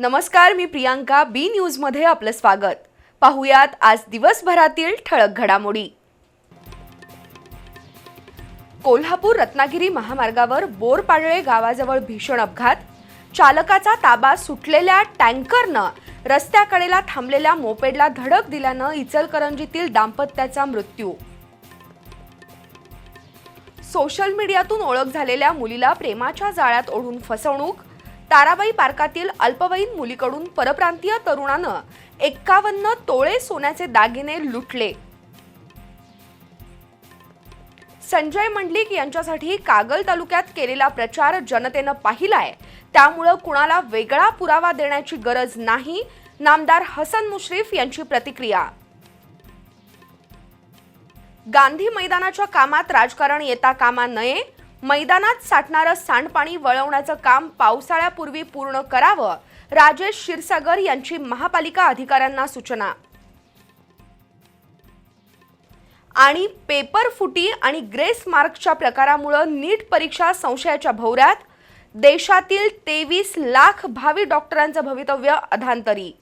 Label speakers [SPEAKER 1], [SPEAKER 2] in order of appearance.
[SPEAKER 1] नमस्कार मी प्रियांका बी न्यूजमध्ये आपलं स्वागत. पाहुयात आज दिवसभरातील ठळक घडामोडी. कोल्हापूर रत्नागिरी महामार्गावर बोरपाडळे गावाजवळ भीषण अपघात. चालकाचा ताबा सुटलेल्या टँकरनं रस्त्याकडेला थांबलेल्या मोपेडला धडक दिल्यानं इचलकरंजीतील दाम्पत्याचा मृत्यू. सोशल मीडियातून ओळख झालेल्या मुलीला प्रेमाच्या जाळ्यात ओढून फसवणूक. ताराबाई पार्कातील अल्पवयीन मुलीकडून परप्रांतीय तरुणानं एक्कावन्न तोळे सोन्याचे दागिने लुटले. संजय मंडलिक यांच्यासाठी कागल तालुक्यात केलेला प्रचार जनतेनं पाहिलाय. त्यामुळं कुणाला वेगळा पुरावा देण्याची गरज नाही नामदार हसन मुश्रीफ यांची प्रतिक्रिया. गांधी मैदानाच्या कामात राजकारण येता कामा नये मैदानात साठणारं सांडपाणी वळवण्याचं काम पावसाळ्यापूर्वी पूर्ण करावं राजेश क्षीरसागर यांची महापालिका अधिकाऱ्यांना सूचना. आणि पेपर फुटी आणि ग्रेस मार्कच्या प्रकारामुळं नीट परीक्षा संशयाच्या भोवऱ्यात देशातील तेवीस लाख भावी डॉक्टरांचं भवितव्य अधांतरी.